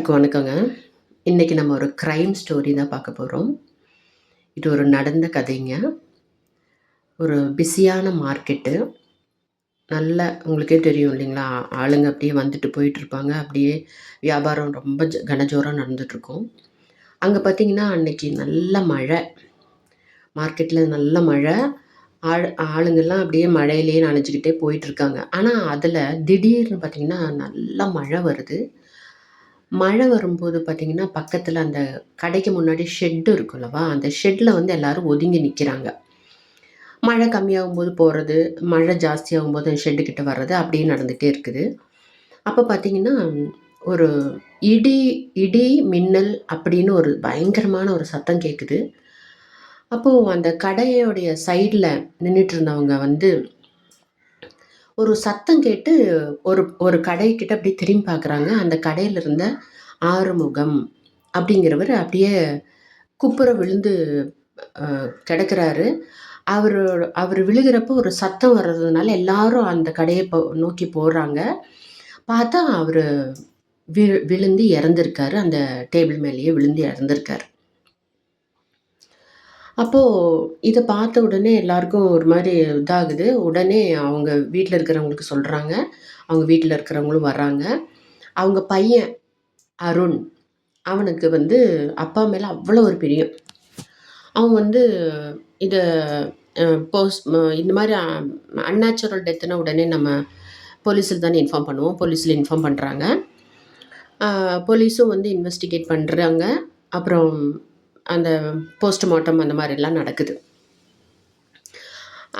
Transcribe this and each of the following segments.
எல்லாருக்கும் வணக்கங்க. இன்னைக்கு நம்ம ஒரு க்ரைம் ஸ்டோரி தான் பார்க்க போகிறோம் இது ஒரு நடந்த கதைங்க. ஒரு பிஸியான மார்க்கெட்டு. நல்ல உங்களுக்கே தெரியும் இல்லைங்களா? ஆளுங்க அப்படியே வந்துட்டு போயிட்டுருப்பாங்க. அப்படியே வியாபாரம் ரொம்ப ஜ கனஜோரம் நடந்துட்டுருக்கும். அங்கே பார்த்தீங்கன்னா, அன்னைக்கு நல்ல மழை. மார்க்கெட்டில் நல்ல மழை. ஆள் ஆளுங்கள்லாம் அப்படியே மழையிலேயே நனைஞ்சுக்கிட்டே போயிட்டுருக்காங்க. ஆனால் அதில் திடீர்னு பார்த்தீங்கன்னா, நல்ல மழை வருது. மழை வரும்போது பார்த்தீங்கன்னா, பக்கத்தில் அந்த கடைக்கு முன்னாடி ஷெட்டு இருக்கும் அல்லவா? அந்த ஷெட்டில் வந்து எல்லோரும் ஒதுங்கி நிற்கிறாங்க மழை கம்மியாகும்போது போகிறது மழை ஜாஸ்தியாகும்போது அந்த ஷெட்டு கிட்ட வர்றது அப்படியே நடந்துகிட்டே இருக்குது. அப்போ பார்த்தீங்கன்னா, ஒரு இடி இடி, மின்னல் அப்படின்னு ஒரு பயங்கரமான ஒரு சத்தம் கேட்குது. அப்போது அந்த கடையோடைய சைடில் நின்றுட்டு இருந்தவங்க வந்து ஒரு சத்தம் கேட்டு ஒரு ஒரு கடைக்கிட்ட அப்படியே திரும்பி பார்க்குறாங்க. அந்த கடையில் இருந்த ஆறுமுகம் அப்படிங்கிறவர் அப்படியே குப்புற விழுந்து கிடக்கிறாரு. அவர் அவர் விழுகிறப்போ ஒரு சத்தம் வர்றதுனால எல்லாரும் அந்த கடையை போ நோக்கி போடுறாங்க பார்த்தா அவர் வி விழுந்து இறந்துருக்காரு. அந்த டேபிள் மேலேயே விழுந்து இறந்துருக்காரு. அப்போது இதை பார்த்த உடனே எல்லாருக்கும் ஒரு மாதிரி இதாகுது. உடனே அவங்க வீட்டில் இருக்கிறவங்களுக்கு சொல்கிறாங்க அவங்க வீட்டில் இருக்கிறவங்களும் வர்றாங்க. அவங்க பையன் அருண். அவனுக்கு வந்து அப்பா மேலே அவ்வளோ ஒரு பிரியம். அவன் வந்து இதை போஸ்ட் போஸ் இந்த மாதிரி அ அன்நேச்சுரல் உடனே நம்ம போலீஸில் தானே இன்ஃபார்ம் பண்ணுவோம். போலீஸில் இன்ஃபார்ம் பண்ணுறாங்க போலீஸும் வந்து இன்வெஸ்டிகேட் பண்ணுறாங்க அப்புறம் அந்த போஸ்ட்மார்ட்டம் அந்த மாதிரிலாம் நடக்குது.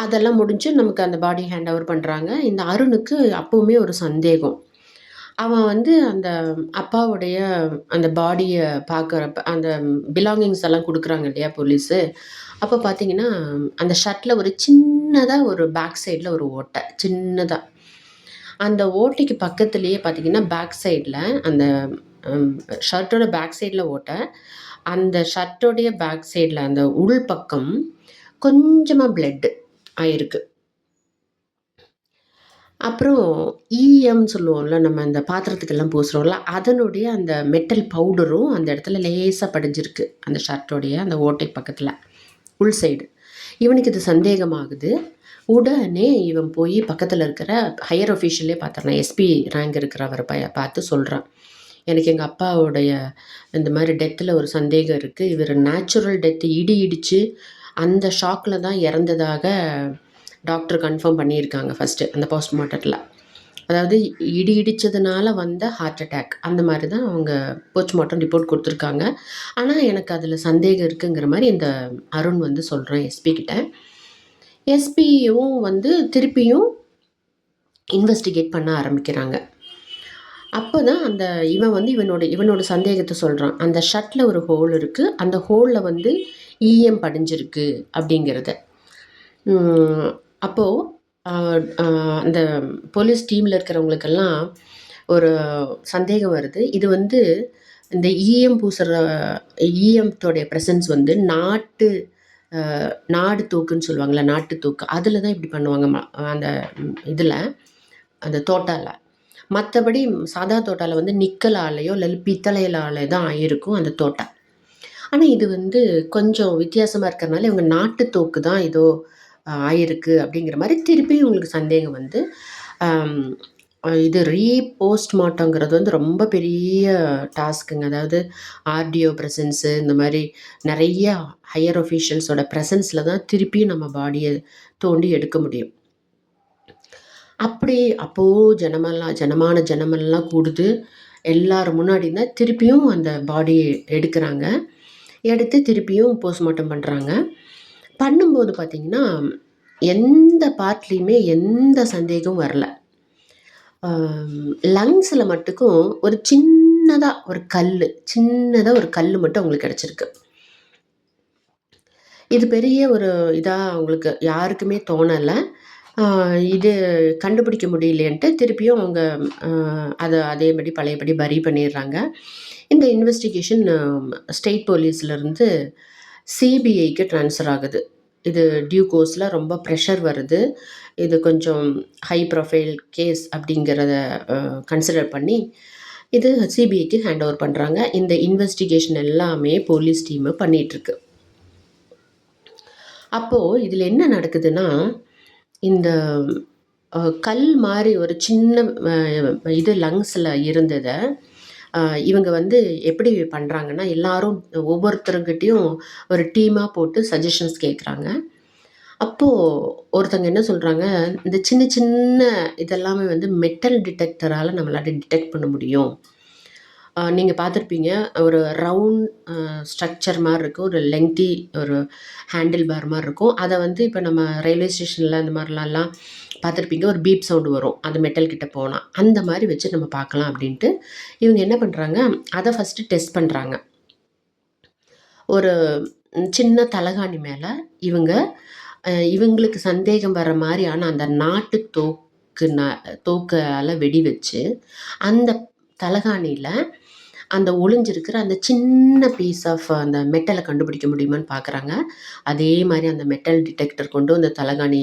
அதெல்லாம் முடிஞ்சு நமக்கு அந்த பாடி ஹேண்ட் ஓவர் பண்ணுறாங்க இந்த அருணுக்கு அப்போவுமே ஒரு சந்தேகம். அவன் வந்து அந்த அப்பாவுடைய அந்த பாடியை பார்க்குறப்ப அந்த பிலாங்கிங்ஸ் எல்லாம் கொடுக்குறாங்க இல்லையா போலீஸு. அப்போ பார்த்தீங்கன்னா, அந்த ஷர்ட்டில் ஒரு சின்னதாக ஒரு பேக் சைடில் ஒரு ஓட்டை. சின்னதாக அந்த ஓட்டைக்கு பக்கத்துலேயே பார்த்தீங்கன்னா, பேக் சைடில் அந்த ஷர்ட்டோட பேக் சைடில் ஓட்டை. அந்த ஷர்ட்டோடைய பேக் சைடில் அந்த உள் பக்கம் கொஞ்சமாக பிளட்டு ஆயிருக்கு. அப்புறம் ஈயம் சொல்லுவோம்ல, நம்ம அந்த பாத்திரத்துக்கெல்லாம் பூசுகிறோம்ல அதனுடைய அந்த மெட்டல் பவுடரும் அந்த இடத்துல லேசாக படிஞ்சிருக்கு. அந்த ஷர்ட்டோடைய அந்த ஓட்டை பக்கத்தில் உள் சைடு. இவனுக்கு இது சந்தேகமாகுது. உடனே இவன் போய் பக்கத்தில் இருக்கிற ஹையர் அஃபிஷியலே பார்த்துறான். எஸ்பி ரேங்க் இருக்கிறவர் ப பார்த்து சொல்கிறான் எனக்கு எங்கள் அப்பாவுடைய இந்த மாதிரி டெத்தில் ஒரு சந்தேகம் இருக்குது இவர் நேச்சுரல் டெத் இடி இடித்து அந்த ஷாக்கில் தான் இறந்ததாக டாக்டர் கன்ஃபார்ம் பண்ணியிருக்காங்க ஃபர்ஸ்ட்டு அந்த போஸ்ட்மார்ட்டத்தில் அதாவது இடி இடித்ததுனால வந்த ஹார்ட் அட்டாக். அந்த மாதிரி தான் அவங்க போஸ்ட்மார்ட்டம் ரிப்போர்ட் கொடுத்துருக்காங்க ஆனால் எனக்கு அதில் சந்தேகம் இருக்குங்கிற மாதிரி இந்த அருண் வந்து சொல்கிறேன் எஸ்பி கிட்ட. எஸ்பியும் வந்து திருப்பியும் இன்வெஸ்டிகேட் பண்ண ஆரம்பிக்கிறாங்க. அப்போ தான் அந்த இவன் வந்து இவனோட இவனோட சந்தேகத்தை சொல்கிறான் அந்த ஷர்ட்டில் ஒரு ஹோல் இருக்குது அந்த ஹோலில் வந்து ஈயம் படிஞ்சிருக்கு அப்படிங்கிறத. அப்போது அந்த போலீஸ் டீமில் இருக்கிறவங்களுக்கெல்லாம் ஒரு சந்தேகம் வருது. இது வந்து இந்த ஈயம் பூசுகிற ஈயத்தோடைய ப்ரெசன்ஸ் வந்து நாட்டு நாடு தோக்குன்னு சொல்லுவாங்கல்ல, நாட்டு தூக்கு அதில் தான் இப்படி பண்ணுவாங்க. ம அந்த இதில் அந்த தோட்டாவில் மற்றபடி சாதா தோட்டாவில் வந்து நிக்கலாலேயோ இல்லை பித்தளையிலால தான் இருக்கும் அந்த தோட்டா. ஆனால் இது வந்து கொஞ்சம் வித்தியாசமாக இருக்கிறனால இவங்க நாட்டு தோக்கு தான் ஏதோ ஆயிருக்கு அப்படிங்கிற மாதிரி திருப்பியும் இவங்களுக்கு சந்தேகம் வந்து, இது ரீபோஸ்ட் மாட்டோங்கிறது வந்து ரொம்ப பெரிய டாஸ்க்குங்க. அதாவது ஆர்டிஓ ப்ரெசன்ஸு இந்த மாதிரி நிறைய ஹையர் ஒஃபிஷியல்ஸோட ப்ரெசன்ஸில் தான் திருப்பியும் நம்ம பாடியை தோண்டி எடுக்க முடியும். அப்படி அப்போது ஜனமெல்லாம் ஜனமான ஜனமெல்லாம் கூடுது. எல்லார் முன்னாடி திருப்பியும் அந்த பாடி எடுக்கிறாங்க எடுத்து திருப்பியும் போஸ்ட்மார்ட்டம் பண்ணுறாங்க பண்ணும்போது பார்த்தீங்கன்னா, எந்த பார்ட்லேயுமே எந்த சந்தேகமும் வரல. லங்ஸில் மட்டுக்கும் ஒரு சின்னதாக ஒரு கல் சின்னதாக ஒரு கல் மட்டும் அவங்களுக்கு கிடச்சிருக்கு இது பெரிய ஒரு இதாக அவங்களுக்கு யாருக்குமே தோணலை இது கண்டுபிடிக்க முடியலையேன்ட்டு திருப்பியும் அவங்க அதை அதேபடி பழையபடி பரி பண்ணிடுறாங்க. இந்த இன்வெஸ்டிகேஷன் ஸ்டேட் போலீஸ்லேருந்து சிபிஐக்கு ட்ரான்ஸ்ஃபர் ஆகுது. இது டியூ கோர்ஸில் ரொம்ப ப்ரெஷர் வருது. இது கொஞ்சம் ஹை ப்ரொஃபைல் கேஸ் அப்படிங்கிறத கன்சிடர் பண்ணி இது சிபிஐக்கு ஹேண்ட் ஓவர் பண்ணுறாங்க இந்த இன்வெஸ்டிகேஷன் எல்லாமே போலீஸ் டீமு பண்ணிகிட்ருக்கு அப்போது இதில் என்ன நடக்குதுன்னா இந்த கல் மாதிரி ஒரு சின்ன இது லங்ஸில் இருந்ததை இவங்க வந்து எப்படி பண்ணுறாங்கன்னா எல்லாரும் ஒவ்வொருத்தருங்கிட்டையும் ஒரு டீமாக போட்டு சஜஷன்ஸ் கேட்குறாங்க அப்போது ஒருத்தங்க என்ன சொல்கிறாங்க இந்த சின்ன சின்ன இதெல்லாமே வந்து மெட்டல் டிடெக்டரால் நம்மளால் டிடெக்ட் பண்ண முடியும். நீங்கள் பார்த்துருப்பீங்க ஒரு ரவுண்ட் ஸ்ட்ரக்சர் மாதிரி இருக்கும் ஒரு லெங்தி ஒரு ஹேண்டில் பார் மாதிரி இருக்கும். அதை வந்து இப்போ நம்ம ரயில்வே ஸ்டேஷனில் அந்த மாதிரிலாம் பார்த்துருப்பீங்க ஒரு பீப் சவுண்டு வரும் அந்த மெட்டல் கிட்ட போனால் அந்த மாதிரி வச்சு நம்ம பார்க்கலாம் அப்படின்ட்டு இவங்க என்ன பண்ணுறாங்க அதை ஃபஸ்ட்டு டெஸ்ட் பண்ணுறாங்க ஒரு சின்ன தலகாணி மேலே இவங்க இவங்களுக்கு சந்தேகம் வர மாதிரியான அந்த நாட்டு தோக்கு ந தோக்கால் வெடி வச்சு அந்த தலகாணியில் அந்த ஒளிஞ்சிருக்கிற அந்த சின்ன பீஸ் ஆஃப் அந்த மெட்டலை கண்டுபிடிக்க முடியுமான்னு பார்க்குறாங்க அதே மாதிரி அந்த மெட்டல் டிடெக்டர் கொண்டு அந்த தலகாணி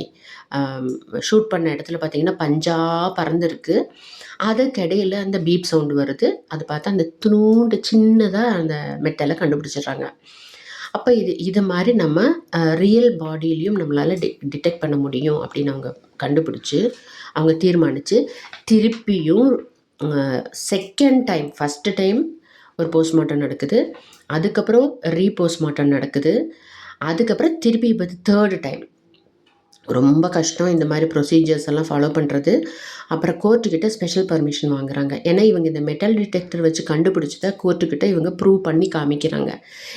ஷூட் பண்ண இடத்துல பார்த்தீங்கன்னா பஞ்சா பறந்துருக்கு. அதுக்கிடையில் அந்த பீப் சவுண்டு வருது. அது பார்த்தா அந்த துணூண்டு சின்னதாக அந்த மெட்டலை கண்டுபிடிச்சிடுறாங்க. அப்போ இது இது மாதிரி நம்ம ரியல் பாடியிலையும் நம்மளால் டி டிடெக்ட் பண்ண முடியும் அப்படின்னு அவங்க கண்டுபிடிச்சி அவங்க தீர்மானித்து திருப்பியும் செகண்ட் டைம் ஃபஸ்ட்டு டைம் ஒரு போஸ்ட்மார்ட்டம் நடக்குது. அதுக்கப்புறம் ரீபோஸ்ட்மார்ட்டம் நடக்குது. அதுக்கப்புறம் திருப்பி இப்போ தேர்டு டைம் ரொம்ப கஷ்டம் இந்த மாதிரி ப்ரொசீஜர்ஸ் எல்லாம் ஃபாலோ பண்ணுறது அப்புறம் கோர்ட்டுக்கிட்ட ஸ்பெஷல் பர்மிஷன் வாங்குறாங்க. ஏன்னா இவங்க இந்த மெட்டல் டிடெக்டர் வச்சு கண்டுபிடிச்சதை கோர்ட்டுக்கிட்ட இவங்க ப்ரூவ் பண்ணி காமிக்கிறாங்க.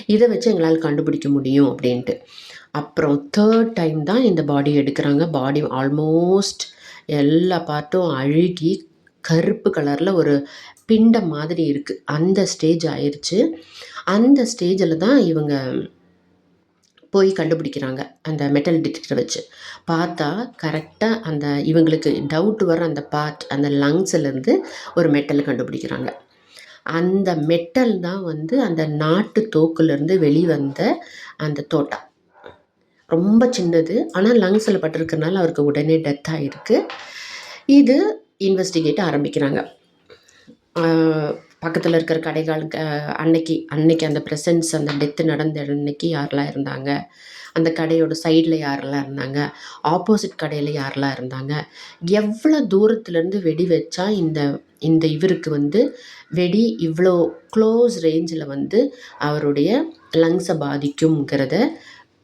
இதை வச்சு எங்களால் கண்டுபிடிக்க முடியும் அப்படின்ட்டு. அப்புறம் தேர்ட் டைம் தான் இந்த பாடி எடுக்கிறாங்க. பாடி ஆல்மோஸ்ட் எல்லா பார்ட்டும் அழுகி கருப்பு கலரில் ஒரு பிண்டம் மாதிரி இருக்குது அந்த ஸ்டேஜ் ஆயிடுச்சு அந்த ஸ்டேஜில் தான் இவங்க போய் கண்டுபிடிக்கிறாங்க. அந்த மெட்டல் டிடெக்டர் வச்சு. பார்த்தா கரெக்டாக அந்த இவங்களுக்கு டவுட் வர அந்த பார்ட் அந்த லங்ஸ்லேருந்து ஒரு மெட்டலை கண்டுபிடிக்கிறாங்க. அந்த மெட்டல் தான் வந்து அந்த நாட்டு தோக்குலேருந்து வெளிவந்த அந்த தோட்டா. ரொம்ப சின்னது. ஆனால் லங்ஸில் பட்டிருக்கனால அவருக்கு உடனே டெத் ஆகிருக்கு இது இன்வெஸ்டிகேட் ஆரம்பிக்கிறாங்க. பக்கத்தில் இருக்கிற கடைகள் அன்னைக்கு அன்னைக்கு அந்த ப்ரெசன்ஸ் அந்த டெத்து நடந்த அன்னைக்கு யாரெல்லாம் இருந்தாங்க? அந்த கடையோட சைடில் யாரெல்லாம் இருந்தாங்க? ஆப்போசிட் கடையில் யாரெல்லாம் இருந்தாங்க? எவ்வளோ தூரத்துலேருந்து வெடி வச்சா இந்த இந்த இவருக்கு வந்து வெடி இவ்வளோ க்ளோஸ் ரேஞ்சில் வந்து அவருடைய லங்ஸை பாதிக்குங்கிறத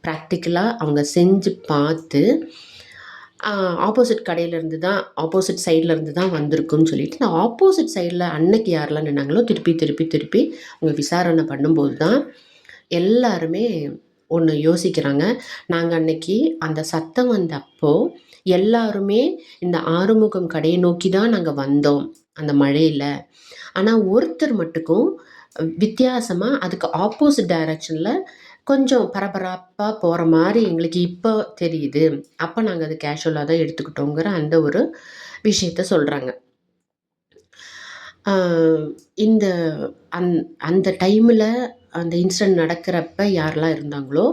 ப்ராக்டிக்கலாக அவங்க செஞ்சு பார்த்து ஆப்போசிட் கடையிலேருந்து தான் ஆப்போசிட் சைட்லேருந்து தான் வந்திருக்குன்னு சொல்லிட்டு இந்த ஆப்போசிட் சைடில் அன்னைக்கு யாரெல்லாம் நின்னாங்களோ திருப்பி திருப்பி திருப்பி அவங்க விசாரணை பண்ணும்போது தான் எல்லாருமே ஒன்று யோசிக்கிறாங்க. நாங்கள் அன்னைக்கு அந்த சத்தம் வந்தப்போ எல்லாருமே இந்த ஆறுமுகம் கடையை நோக்கி தான் நாங்கள் வந்தோம் அந்த மழையில். ஆனால் ஒருத்தர் மட்டுக்கும் வித்தியாசமாக அதுக்கு ஆப்போசிட் டைரக்ஷனில் கொஞ்சம் பரபரப்பாக போகிற மாதிரி எங்களுக்கு இப்போ தெரியுது. அப்போ நாங்கள் அது கேஷுவலாக தான் எடுத்துக்கிட்டோங்கிற அந்த ஒரு விஷயத்த சொல்கிறாங்க இந்த அந் அந்த டைமில் அந்த இன்சிடென்ட் நடக்கிறப்ப யாரெல்லாம் இருந்தாங்களோ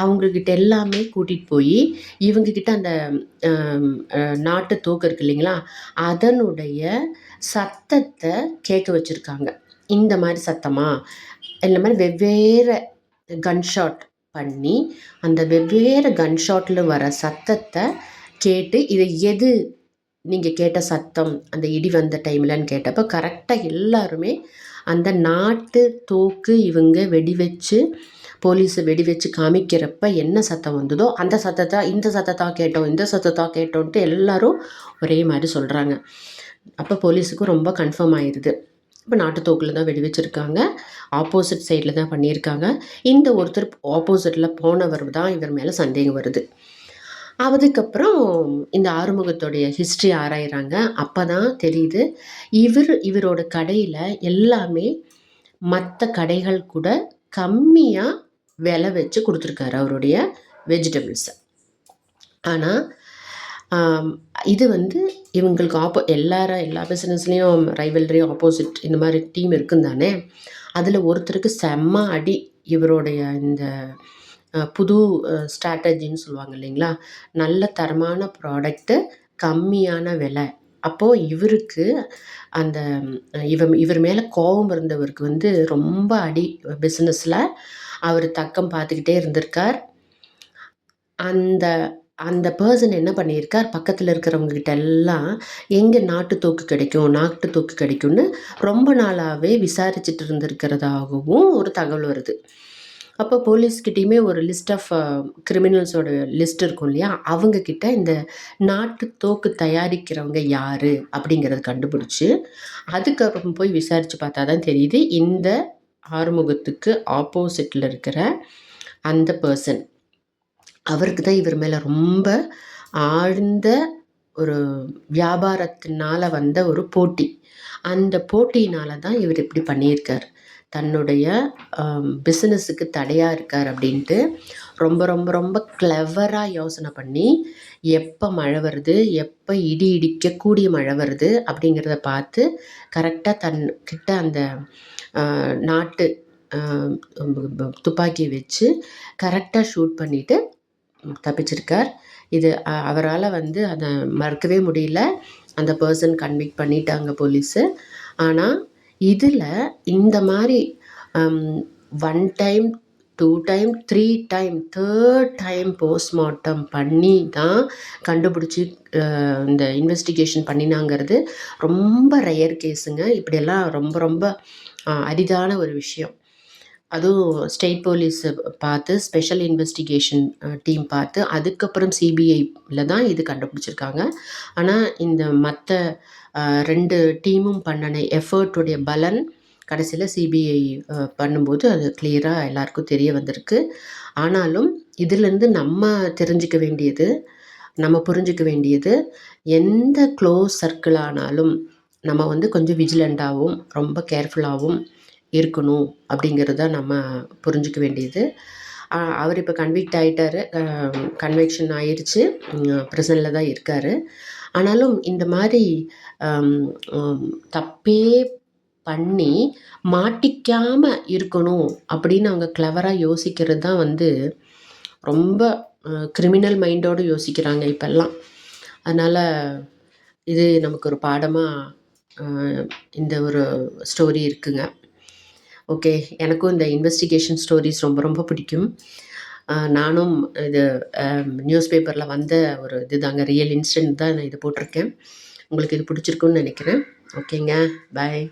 அவங்கக்கிட்ட எல்லாமே கூட்டிகிட்டு போய் இவங்கக்கிட்ட அந்த நாட்டு தூக்கு இருக்கு இல்லைங்களா? அதனுடைய சத்தத்தை கேட்க வச்சுருக்காங்க. இந்த மாதிரி சத்தமாக இந்த மாதிரி வெவ்வேறு கன்ஷாட் பண்ணி அந்த வெவ்வேறு கன்ஷாட்டில் வர சத்தத்தை கேட்டு இது எது நீங்கள் கேட்ட சத்தம் அந்த இடி வந்த டைம்லன்னு கேட்டப்போ கரெக்டாக எல்லாருமே அந்த நாட்டு தோக்கு இவங்க வெடி வச்சு போலீஸை வெடி வச்சு காமிக்கிறப்ப என்ன சத்தம் வந்ததோ அந்த சத்தத்தை இந்த சத்தத்தா கேட்டோம் இந்த சத்தத்தா கேட்டோன்ட்டு எல்லாரும் ஒரே மாதிரி சொல்கிறாங்க அப்போ போலீஸுக்கும் ரொம்ப கன்ஃபார்ம் ஆயிடுது இப்போ நாட்டு தோக்கில் தான் வெடி வச்சுருக்காங்க ஆப்போசிட் சைடில் தான் பண்ணியிருக்காங்க. இந்த ஒருத்தர் ஆப்போசிட்டில் போனவர் தான் இவர் மேலே சந்தேகம் வருது. அதுக்கப்புறம் இந்த ஆறுமுகத்துடைய ஹிஸ்ட்ரி ஆராயிறாங்க. அப்போ தான் தெரியுது இவர் இவரோட கடையில் எல்லாமே மற்ற கடைகள் கூட கம்மியாக விலை வச்சு கொடுத்துருக்காரு அவருடைய வெஜிடபிள்ஸை ஆனால் இது வந்து இவங்களுக்கு ஆப்போ எல்லார எல்லா பிஸ்னஸ்லேயும் ரைவல்ரி ஆப்போசிட் இந்த மாதிரி டீம் இருக்குன்னு தானே? அதில் ஒருத்தருக்கு செம்ம அடி இவருடைய இந்த புது ஸ்ட்ராட்டஜின்னு சொல்லுவாங்க இல்லைங்களா? நல்ல தரமான ப்ராடக்ட்டு கம்மியான விலை. அப்போது இவருக்கு அந்த இவன் இவர் மேலே கோபம் இருந்தவருக்கு வந்து ரொம்ப அடி பிஸ்னஸில் அவர் தக்கம் பார்த்துக்கிட்டே இருந்திருக்கார். அந்த அந்த பர்சன் என்ன பண்ணியிருக்கார்? பக்கத்தில் இருக்கிறவங்ககிட்ட எல்லாம் எங்கே நாட்டு தோக்கு கிடைக்கும்? நாட்டு தோக்கு கிடைக்கும்னு ரொம்ப நாளாகவே விசாரிச்சுட்டு இருந்திருக்கிறதாகவும் ஒரு தகவல் வருது. அப்போ போலீஸ்கிட்டேயுமே ஒரு லிஸ்ட் ஆஃப் கிரிமினல்ஸோட லிஸ்ட் இருக்கும் இல்லையா? அவங்கக்கிட்ட இந்த நாட்டு தோக்கு தயாரிக்கிறவங்க யார்? அப்படிங்கிறத கண்டுபிடிச்சி அதுக்கப்புறம் போய் விசாரித்து பார்த்தா தான் தெரியுது இந்த ஆறுமுகத்துக்கு ஆப்போசிட்டில் இருக்கிற அந்த பர்சன் அவருக்கு தான் இவர் மேலே ரொம்ப ஆழ்ந்த ஒரு வியாபாரத்தினால வந்த ஒரு போட்டி. அந்த போட்டியினால தான் இவர் இப்படி பண்ணியிருக்கார். தன்னுடைய பிஸ்னஸுக்கு தடையாக இருக்கார் அப்படின்ட்டு ரொம்ப ரொம்ப ரொம்ப கிளவராக யோசனை பண்ணி எப்போ மழை வருது எப்போ இடி இடிக்கக்கூடிய மழை வருது அப்படிங்கிறத பார்த்து கரெக்டாக தன் கிட்ட அந்த நாட்டு துப்பாக்கி வச்சு கரெக்டாக ஷூட் பண்ணிவிட்டு தப்பிச்சிருக்கார். இது அவரால் வந்து அதை மறக்கவே முடியல. அந்த பர்சன் கன்விக்ட் பண்ணிட்டாங்க போலீஸு ஆனால் இதில் இந்த மாதிரி one time two time three time third time postmortem பண்ணி தான் கண்டுபிடிச்சி இந்த இன்வெஸ்டிகேஷன் பண்ணினாங்கிறது ரொம்ப ரயர் கேஸுங்க இப்படியெல்லாம் ரொம்ப ரொம்ப அரிதான ஒரு விஷயம். அதுவும் ஸ்டேட் போலீஸ் பார்த்து ஸ்பெஷல் இன்வெஸ்டிகேஷன் டீம் பார்த்து அதுக்கப்புறம் சிபிஐல தான் இது கண்டுபிடிச்சிருக்காங்க. ஆனால் இந்த மற்ற ரெண்டு டீமும் பண்ணின எஃபர்ட்டுடைய பலன் கடைசியில் சிபிஐ பண்ணும்போது அது கிளியராக எல்லாருக்கும் தெரிய வந்திருக்கு. ஆனாலும் இதுலேருந்து நம்ம தெரிஞ்சுக்க வேண்டியது நம்ம புரிஞ்சிக்க வேண்டியது எந்த க்ளோஸ் சர்க்கிள் ஆனாலும் நம்ம வந்து கொஞ்சம் விஜிலண்ட்டாகவும் ரொம்ப கேர்ஃபுல்லாகவும் இருக்கணும் அப்படிங்கிறத நம்ம புரிஞ்சுக்க வேண்டியது. அவர் இப்போ கன்விக்ட் ஆகிட்டாரு கன்வெக்ஷன் ஆயிடுச்சு ப்ரெசனில் தான் இருக்கார். ஆனாலும் இந்த மாதிரி தப்பே பண்ணி மாட்டிக்காமல் இருக்கணும் அப்படின்னு அவங்க கிளவராக யோசிக்கிறது தான் வந்து ரொம்ப கிரிமினல் மைண்டோடு யோசிக்கிறாங்க இப்போல்லாம். அதனால் இது நமக்கு ஒரு பாடமாக இந்த ஒரு ஸ்டோரி இருக்குங்க. ஓகே எனக்கும் இந்த இன்வெஸ்டிகேஷன் ஸ்டோரிஸ் ரொம்ப ரொம்ப பிடிக்கும். நானும் இது நியூஸ் பேப்பரில் வந்த ஒரு இது தாங்க ரியல் இன்சிடென்ட் தான் நான் இது போட்டிருக்கேன். உங்களுக்கு இது பிடிச்சிருக்குன்னு நினைக்கிறேன். ஓகேங்க பாய்